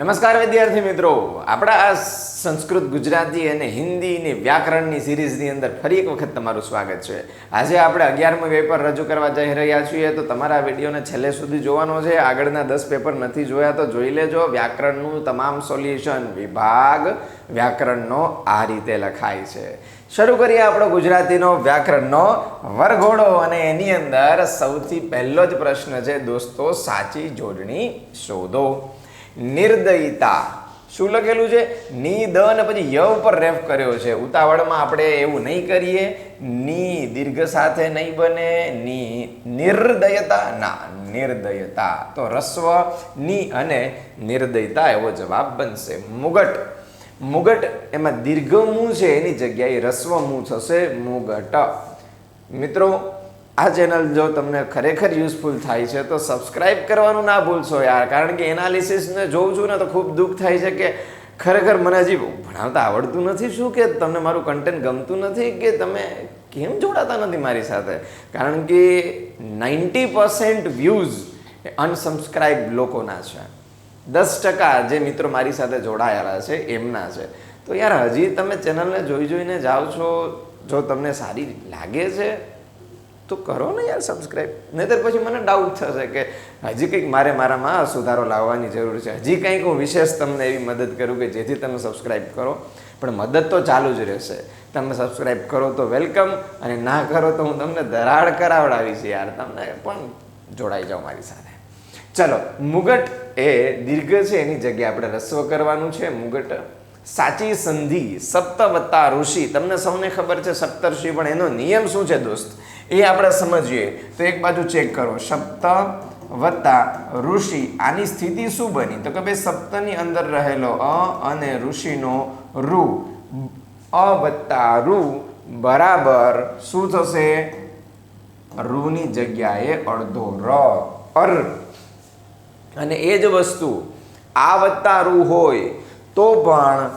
નમસ્કાર વિદ્યાર્થી મિત્રો. આપણા આ સંસ્કૃત ગુજરાતી અને હિન્દીની વ્યાકરણની સિરીઝની અંદર ફરી એક વખત તમારું સ્વાગત છે. આજે આપણે અગિયારમું પેપર રજૂ કરવા જઈ રહ્યા છીએ તો તમારા વિડીયોને છેલ્લે સુધી જોવાનો છે. આગળના દસ પેપર નથી જોયા તો જોઈ લેજો. વ્યાકરણનું તમામ સોલ્યુશન વિભાગ વ્યાકરણનો આ રીતે લખાય છે. શરૂ કરીએ આપણો ગુજરાતીનો વ્યાકરણનો વરઘોડો અને એની અંદર સૌથી પહેલો જ પ્રશ્ન છે, દોસ્તો, સાચી જોડણી શોધો. નિર્દયતા. શું લખેલું છે? ની દ અને પછી ય ઉપર રેફ કર્યો છે. ઉતાવળમાં આપણે એવું નહીં કરીએ. ની દીર્ઘ સાથે નહીં બને, ની નિર્દયતા, ના, નિર્દયતા. તો રસ્વ, ની અને નિર્દયતા એવો જવાબ બનશે. મુગટ. મુગટ એમાં દીર્ઘ મું છે, એની જગ્યાએ રસ્વ મું થશે. મુગટ. મિત્રો આ ચેનલ જો તમને ખરેખર યુઝફુલ થાય છે, તો સબસ્ક્રાઇબ કરવાનું ના ભૂલશો યાર. કારણ કે એનાલિસિસને જોઉં છું ને, તો ખૂબ દુઃખ થાય છે કે ખરેખર મને હજી ભણાવતા આવડતું નથી શું? કે તમને મારું કન્ટેન્ટ ગમતું નથી? કે તમે કેમ જોડાતા નથી મારી સાથે? કારણ કે નાઇન્ટી પર્સન્ટ વ્યૂઝ અનસબસ્ક્રાઇબ લોકોના છે. દસ ટકા જે મિત્રો મારી સાથે જોડાયેલા છે, એમના છે. તો યાર, હજી તમે ચેનલને જોઈ જોઈને જાઓ છો, જો તમને સારી લાગે છે તો કરો ને યાર સબસ્ક્રાઈબ નહીતર પછી મને ડાઉટ થશે કે હજી કંઈક મારે મારામાં સુધારો લાવવાની જરૂર છે. હજી કંઈક હું વિશેષ તમને એવી મદદ કરું કે જેથી તમે સબસ્ક્રાઈબ કરો. પણ મદદ તો ચાલુ જ રહેશે. તમે સબસ્ક્રાઈબ કરો તો વેલકમ અને ના કરો તો હું તમને ધરાડ કરાવડાવીશ યાર. તમને પણ જોડાઈ જાઓ મારી સાથે. ચલો, મુગટ એ દીર્ઘ છે, એની જગ્યાએ આપણે રસ્વ કરવાનું છે. મુગટ સાચી સંધિ સપ્ત વત્તા ઋષિ. તમને સૌને ખબર છે, સપ્તર્ષિ, પણ એનો નિયમ શું છે દોસ્ત? એ આપણે સમજીએ. તો એક બાજુ ચેક કરો. સપ્ત વત્તા ઋષિ. આની સ્થિતિ શું બની? તો કે ભાઈ સપ્તની અંદર રહેલો અ અને ઋષિનો રૂ અ વત્તા રૂ બરાબર શું થશે? રૂની જગ્યાએ અડધો ર. અર. અને એ જ વસ્તુ, આ વત્તા રૂ હોય તો પણ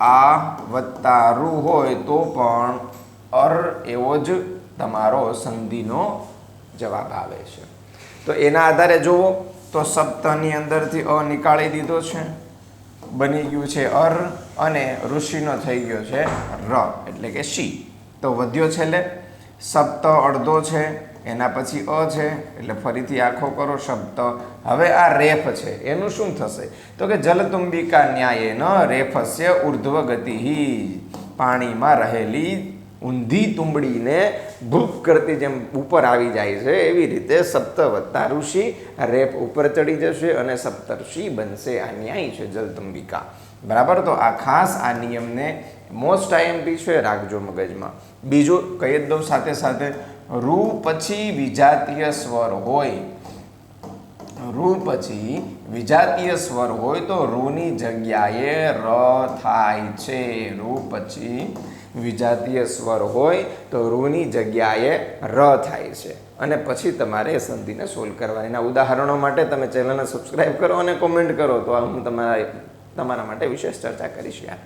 આ વત્તા રૂ હોય તો પણ અર એવો જ તમારો સંધિનો જવાબ આવે છે. તો એના આધારે જુઓ, તો સપ્તની અંદરથી અ નીકાળી દીધો છે. બની ગયું છે અર અને ઋષિનો થઈ ગયો છે ર, એટલે કે શી. તો વધ્યો છેલ્લે, સપ્ત અડધો છે, એના પછી અ છે, એટલે ફરીથી આખો કરો શબ્દ. હવે આ રેફ છે, એનું શું થશે? તો કે જલતુંબિકા ન્યાયે ન રેફસ્ય ઉર્ધ્વ ગતિ પાણીમાં રહેલી ઊંધી તુંબડીને ભૂપ કરતી જેમ ઉપર આવી જાય છે, એવી રીતે સપ્ત વત્તા ઋષિ રેપ ઉપર ચડી જશે અને સપ્તર્ષિ બનશે. આ ન્યાય છે જલતુંબિકા બરાબર? તો આ ખાસ આ નિયમને મોસ્ટ આઈએમપી છે, રાખજો મગજમાં. બીજું કહી દઉં સાથે સાથે, રૂ પછી વિજાતીય સ્વર હોય. રૂ પછી વિજાતીય સ્વર હોય તો રૂની જગ્યાએ ર થાય છે. રૂ પછી વિજાતીય સ્વર હોય તો રૂની જગ્યાએ ર થાય છે. અને પછી તમારે એ સંધિને સોલ્વ કરવાની. એના ઉદાહરણો માટે તમે ચેનલને સબસ્ક્રાઈબ કરો અને કોમેન્ટ કરો. તો હું તમારા તમારા માટે વિશેષ ચર્ચા કરીશ યાર.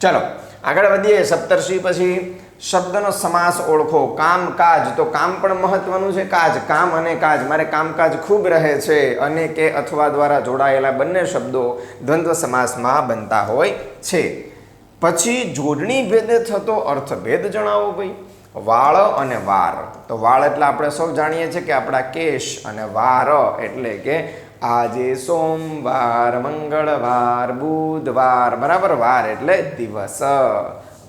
ચલો, આગળ વધીએ. સપ્તર્ષિ પછી શબ્દનો સમાસ ઓળખો. કામ કાજ તો કામ પણ મહત્વનું છે. કાજ, કામ અને કાજ. મારે કામકાજ ખૂબ રહે છે. અને કે અથવા દ્વારા જોડાયેલા બંને શબ્દો દ્વંદ્વ સમાસમાં બનતા હોય છે. પછી જોડણી ભેદે થતો અર્થભેદ જણાવો ભાઈ. વાળ અને વાર. તો વાળ એટલે આપણે સૌ જાણીએ છીએ કે આપણા કેશ અને વાર, એટલે કે આજે સોમવાર, મંગળવાર, બુધવાર. બરાબર, વાર એટલે દિવસ.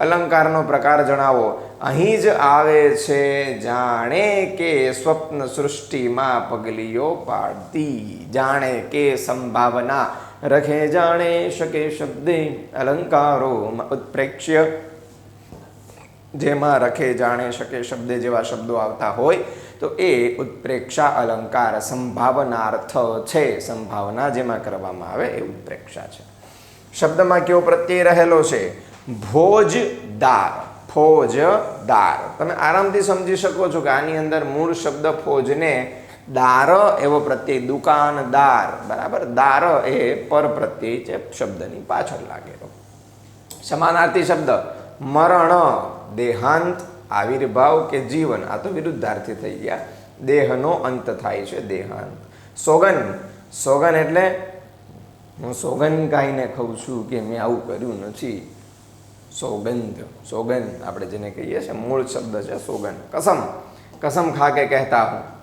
અલંકારનો પ્રકાર જણાવો. અહીં જ આવે છે, જાણે કે સ્વપ્ન સૃષ્ટિમાં પગલીઓ પાડતી. જાણે કે સંભાવના રખે, જાણે શકે શબ્દે અલંકારોમાં ઉત્પ્રેક્ષ્ય. જેમાં રખે, જાણે શકે શબ્દે જેવા શબ્દો આવતા હોય, તો એ ઉત્પ્રેક્ષા અલંકાર સંભાવનાર્થ છે. સંભાવના જેમાં કરવામાં આવે એ ઉત્પ્રેક્ષા છે. શબ્દમાં કેવો પ્રત્યય રહેલો છે? ભોજદાર ફોજદાર તમે આરામથી સમજી શકો છો કે આની અંદર મૂળ શબ્દ ફોજને દાર એવો પ્રત્યય, દુકાનદાર. બરાબર? દાર એ પર પ્રત્યય છે, શબ્દની પાછળ લાગેલો. સમાનાર્થી શબ્દ, મરણ, દેહાંત, આવિર્ભાવ કે જીવન. આ તો વિરુદ્ધાર્થી થઈ ગયા. દેહનો અંત થાય છે, દેહાંત. સોગન સોગન એટલે, હું સોગન ગાઈને ખાઉં છું કે મેં આવું કર્યું નથી. સોગંદ સોગંધ આપણે જેને કહીએ છીએ, મૂળ શબ્દ છે સોગંધ. કસમ કસમ ખા કે કહેતા હું.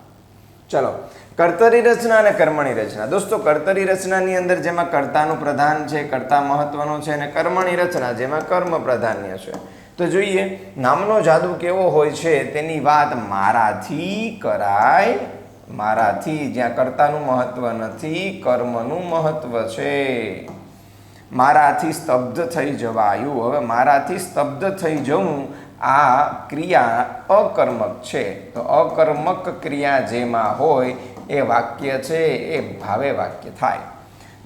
ચલો, કર્તરી રચના અને કર્મણી રચના. દોસ્તો, કર્તરી રચનાની અંદર જેમાં કર્તાનું પ્રધાન છે, કર્તા મહત્વનો છે અને કર્મણી રચના જેમાં કર્મ પ્રાધાન્ય છે. તો જોઈએ, નામનો જાદુ કેવો હોય છે, તેની વાત મારાથી કરાય. મારાથી, જ્યાં કર્તાનું મહત્વ નથી, કર્મનું મહત્વ છે. મારાથી સ્તબ્ધ થઈ જવાયું. હવે મારાથી સ્તબ્ધ થઈ જવું આ ક્રિયા અકર્મક છે. તો અકર્મક ક્રિયા જેમાં હોય એ વાક્ય છે, એ ભાવે વાક્ય થાય.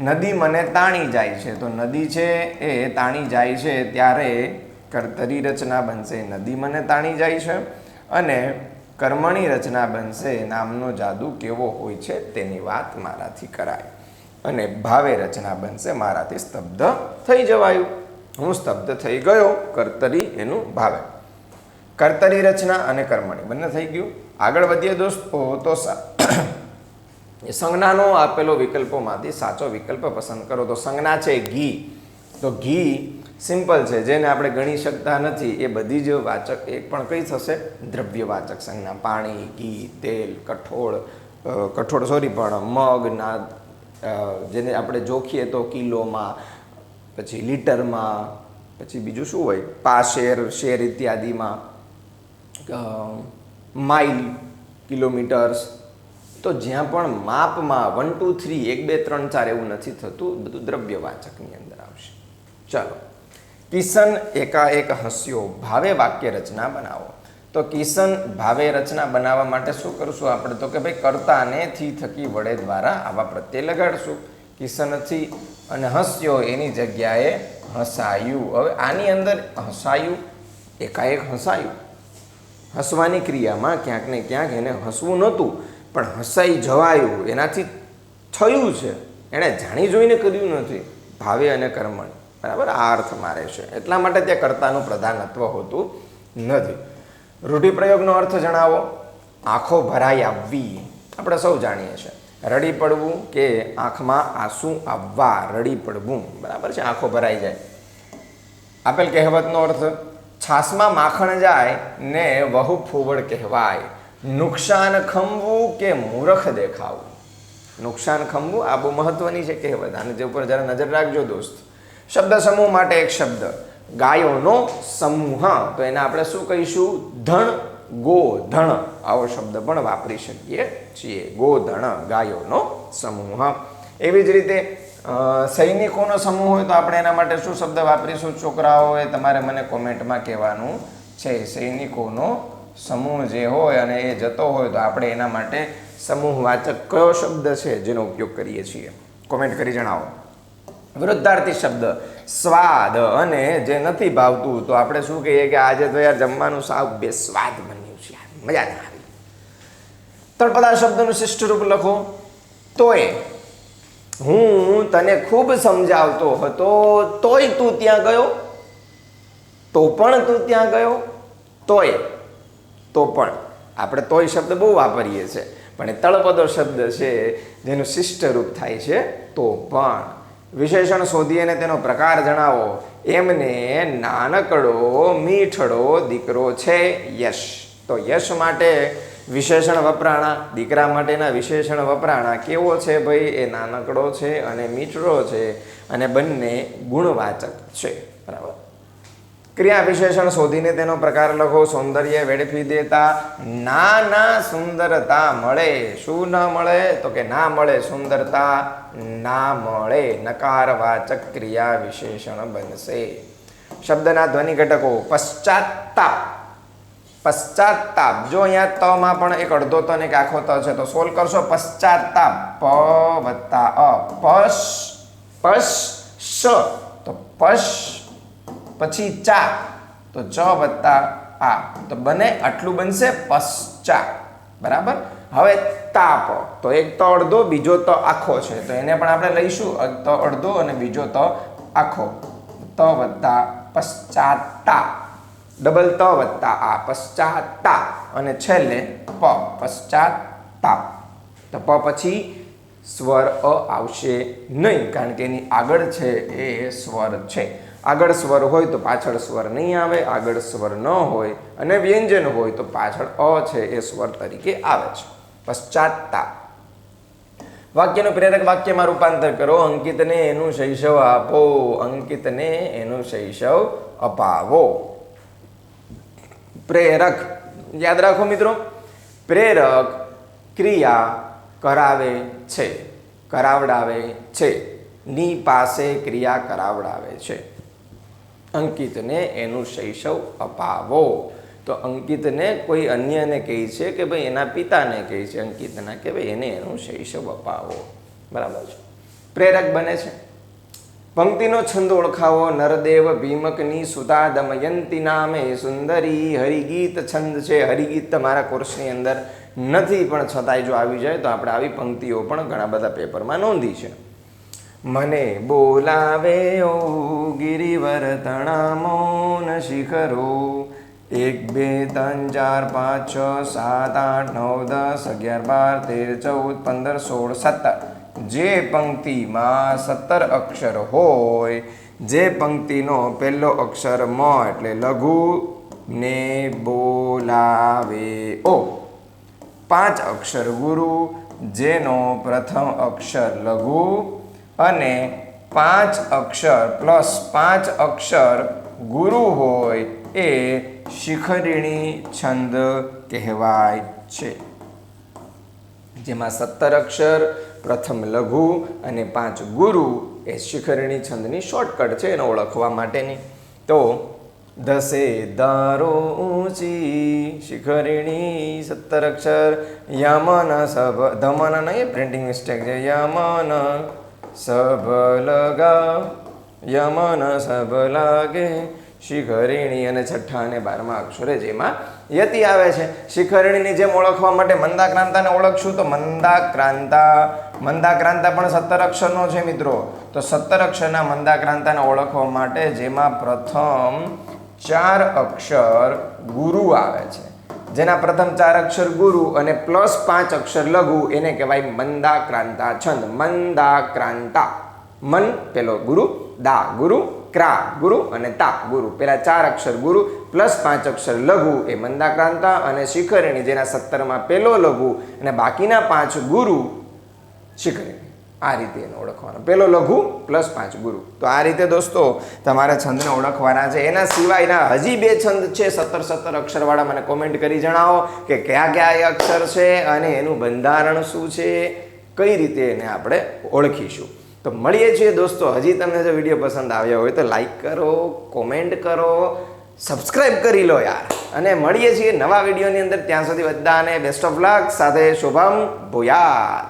નદી મને તાણી જાય છે. તો નદી છે એ તાણી જાય છે ત્યારે કર્તરી રચના બનશે. નદી મને તાણી જાય છે અને કર્મણી રચના બનશે. નામનો જાદુ કેવો હોય છે તેની વાત મારાથી કરાય. અને ભાવે રચના બનશે મારાથી સ્તબ્ધ થઈ જવાયું. હું સ્તબ્ધ થઈ ગયો કર્તરી એનું ભાવે. કર્તરી રચના અને કર્મણી બંને થઈ ગયું. આગળ વધીએ દોસ્તો તો સંજ્ઞાનો આપેલો વિકલ્પોમાંથી સાચો વિકલ્પ પસંદ કરો. તો સંજ્ઞા છે ઘી. તો ઘી સિમ્પલ છે જેને આપણે ગણી શકતા નથી. એ બધી જ વાચક એક પણ કઈ થશે? દ્રવ્યવાચક સંજ્ઞા. પાણી ઘી તેલ કઠોળ કઠોળ સોરી પણ મગ ના અ, જેને આપણે જોખીએ તો કિલોમાં, પછી લીટરમાં, પછી બીજું શું હોય? પા શેર શેર ઇત્યાદિમાં માઇલ, કિલોમીટર્સ. તો જ્યાં પણ માપમાં વન, ટુ, થ્રી, એક, બે, ત્રણ, ચાર એવું નથી થતું, બધું દ્રવ્યવાચકની અંદર આવશે. ચાલો. કિશન એકાએક હસ્યો, ભાવે વાક્ય રચના બનાવો. તો કિશન ભાવે રચના બનાવવા માટે શું કરશું આપણે તો કે ભાઈ કર્તાને થી થકી વડે દ્વારા આવા પ્રત્યે લગાડશું. કિશનથી અને હસ્યો એની જગ્યાએ હસાયું. હવે આની અંદર હસાયું, એકાએક હસાયું. હસવાની ક્રિયામાં ક્યાંક ને ક્યાંક એને હસવું નહોતું, પણ હસાઈ જવાયું. એનાથી થયું છે. એણે જાણી જોઈને કર્યું નથી. ભાવે અને કર્મણ. બરાબર? આ અર્થ મારે છે. એટલા માટે ત્યાં કર્તાનું પ્રધાનત્વ હોતું નથી. રૂઢિપ્રયોગનો અર્થ જણાવો. આંખો ભરાઈ આવવી. આપણે સૌ જાણીએ છીએ. રડી પડવું કે આંખમાં આંસુ આવવા, રડી પડવું. બરાબર છે? આંખો ભરાઈ જાય. આપેલ કહેવતનો અર્થ, છાસમાં માખણ જાય ને વહુ ફૂવડ કહેવાય. નુકસાન ખમવું કે મૂરખ દેખાવું? નુકસાન ખમવું આ બહુ મહત્વની છે કહેવત. આને જે ઉપર જરા નજર રાખજો દોસ્ત. શબ્દ સમૂહ માટે એક શબ્દ. ગાયોનો સમૂહ. તો એને આપણે શું કહીશું? ધણ, ગોધણ. આવો શબ્દ પણ વાપરી શકીએ છીએ. ગોધણ, ગાયોનો સમૂહ. એવી જ રીતે સૈનિકોનો સમૂહ હોય તો આપણે એના માટે શું શબ્દ વાપરીશું? છોકરાઓએ તમારે મને કોમેન્ટમાં કહેવાનું છે, સૈનિકોનો સમૂહ જે હોય અને એ જતો હોય તો આપણે એના માટે સમૂહવાચક કયો શબ્દ છે જેનો ઉપયોગ કરીએ છીએ? કોમેન્ટ કરી જણાવો. વિરુદ્ધાર્થી શબ્દ. સ્વાદ અને જે નથી ભાવતું, તો આપણે શું કહીએ કે આજે તો યાર જમવાનું સાવ બેસ્વાદ બન્યું છે મજા ના આવી. તળપદા શબ્દનું શિષ્ટ રૂપ લખો. તોય હું તને ખૂબ સમજાવતો હતો, તોય તું ત્યાં ગયો? તો પણ તું ત્યાં ગયો? તોય. તો પણ. આપણે તોય શબ્દ બહુ વાપરીએ છીએ. પણ એ તળપદો શબ્દ છે, જેનું શિષ્ટ રૂપ થાય છે, તો પણ. વિશેષણ શોધી અને તેનો પ્રકાર જણાવો. એમને નાનકડો, મીઠડો દીકરો છે યશ. તો યશ માટે વિશેષણ વપરાણા, દીકરા માટેના વિશેષણ વપરાણા કેવો છે ભાઈ? એ નાનકડો છે અને મીઠડો છે અને બંને ગુણવાચક છે. બરાબર. ક્રિયા વિશેષણ શોધીને તેનો પ્રકાર લખો. સૌંદર્ય વેડફી દેતા ના ના સુંદરતા મળે. શું ન મળે? તો કે ના મળે સુંદરતા, ના મળે. નકારવાચક ક્રિયા વિશેષણ બનશે. શબ્દના ધ્વનિ ઘટકો. પશ્ચાતાપ પશ્ચાતાપ જો અહીંયા તમાં પણ એક અડધો ત ને એક આખો ત છે, તો સોલ્વ કરશો. પશ્ચાતાપ પ વત્તા અ. પશ. પશ. શ. તો પશ પછી ચા. તો ચ વત્તા આ. તો બને આટલું બનશે પશ્ચા બરાબર? હવે તાપ. તો એક તો અડધો, બીજો તો આખો છે. તો એને પણ આપણે લઈશું. તો અડધો અને બીજો તો આખો. ત વત્તા પશ્ચાતા ડબલ ત વત્તા આ. પશ્ચાતા અને છેલ્લે પ. પશ્ચાતા તો પ પછી સ્વર અ આવશે નહીં. કારણ કે એની આગળ છે એ સ્વર છે. આગળ સ્વર હોય તો પાછળ સ્વર નહીં આવે, આગળ સ્વર ન હોય અને વ્યંજન હોય તો પાછળ અ છે એ સ્વર તરીકે આવે છે. પશ્ચાતતા. વાક્યનું પ્રેરક વાક્યમાં રૂપાંતર કરો. અંકિતને એનું શૈશવ આપો. અંકિતને એનું શૈશવ અપાવો. પ્રેરક. યાદ રાખો મિત્રો. પ્રેરક ક્રિયા કરાવે છે. કરાવડાવે છે. ની પાસે ક્રિયા કરાવડાવે છે. અંકિતને એનું શૈશવ અપાવો. તો અંકિતને કોઈ અન્યને કહે છે કે ભાઈ એના પિતાને કહે છે અંકિતના કે ભાઈ એને એનું શૈશવ અપાવો. બરાબર છે? પ્રેરક બને છે. પંક્તિનો છંદ ઓળખાવો. નરદેવ ભીમકની સુતા દમયંતી નામે સુંદરી હરિગીત છંદ છે. હરિગીત તમારા કોર્સની અંદર નથી, પણ છતાંય જો આવી જાય તો આપણે આવી પંક્તિઓ પણ ઘણા બધા પેપરમાં નોંધી છે. મને બોલાવે ઓ ગિરિવર તણામો ન શિખરો. એક, બે, ત્રણ, ચાર, પાંચ, છ, સાત, આઠ, નવ, દસ, અગિયાર, બાર, તેર, ચૌદ, પંદર, સોળ, સત્તર. જે પંક્તિમાં સત્તર અક્ષર હોય, જે પંક્તિનો પહેલો અક્ષર મ એટલે લઘુ ને બોલાવે ઓ. પાંચ અક્ષર ગુરુ, જેનો પ્રથમ અક્ષર લઘુ અને પાંચ અક્ષર પ્લસ પાંચ અક્ષર ગુરુ હોય એ શિખરિણી છંદ કહેવાય છે. જેમાં સત્તર અક્ષર, પ્રથમ લઘુ અને પાંચ ગુરુ એ શિખરિણી છંદની શોર્ટકટ છે એને ઓળખવા માટેની. તો દસે દારો ઊંચી, શિખરિણી સત્તર અક્ષર, યમન સભ, ધમન નહીં પ્રિન્ટિંગ મિસ્ટેક છે, યમન સભ લગા યમન સભ લાગે શિખરિણી અને છઠ્ઠા અને બારમા અક્ષરે જેમાં યતિ આવે છે. શિખરિણીની જેમ ઓળખવા માટે મંદાક્રાંતાને ઓળખશું તો મંદાક્રાંતા. મંદાક્રાંતા પણ સત્તર અક્ષરનો છે મિત્રો. તો સત્તર અક્ષરના મંદાક્રાંતાને ઓળખવા માટે જેમાં પ્રથમ ચાર અક્ષર ગુરુ આવે છે. જેના પ્રથમ ચાર અક્ષર ગુરુ અને પ્લસ પાંચ અક્ષર લઘુ, એને કહેવાય મંદાક્રાંતા, છંદ. મંદાક્રાંતા. મન પેલો ગુરુ, દા ગુરુ, ક્રા ગુરુ અને તા ગુરુ. પેલા ચાર અક્ષર ગુરુ, પ્લસ પાંચ અક્ષર લઘુ એ મંદાક્રાંતા અને શિખરણી જેના સત્તરમાં પેલો લઘુ અને બાકીના પાંચ ગુરુ શિખરિણી. આ રીતે એને ઓળખવાનો. પેલો લઘુ પ્લસ પાંચ ગુરુ. તો આ રીતે દોસ્તો, તમારે છંદને ઓળખવાના છે. એના સિવાયના હજી બે છંદ છે, સત્તર સત્તર અક્ષરવાળા મને કોમેન્ટ કરી જણાવો કે કયા કયા એ અક્ષર છે અને એનું બંધારણ શું છે, કઈ રીતે એને આપણે ઓળખીશું. તો મળીએ છીએ દોસ્તો, હજી તમને જો વીડિયો પસંદ આવ્યો હોય તો લાઈક કરો કોમેન્ટ કરો સબસ્ક્રાઈબ કરી લો યાર. અને મળીએ છીએ નવા વિડીયોની અંદર. ત્યાં સુધી બધાને બેસ્ટ ઓફ લક સાથે શુભમ ભૂયાત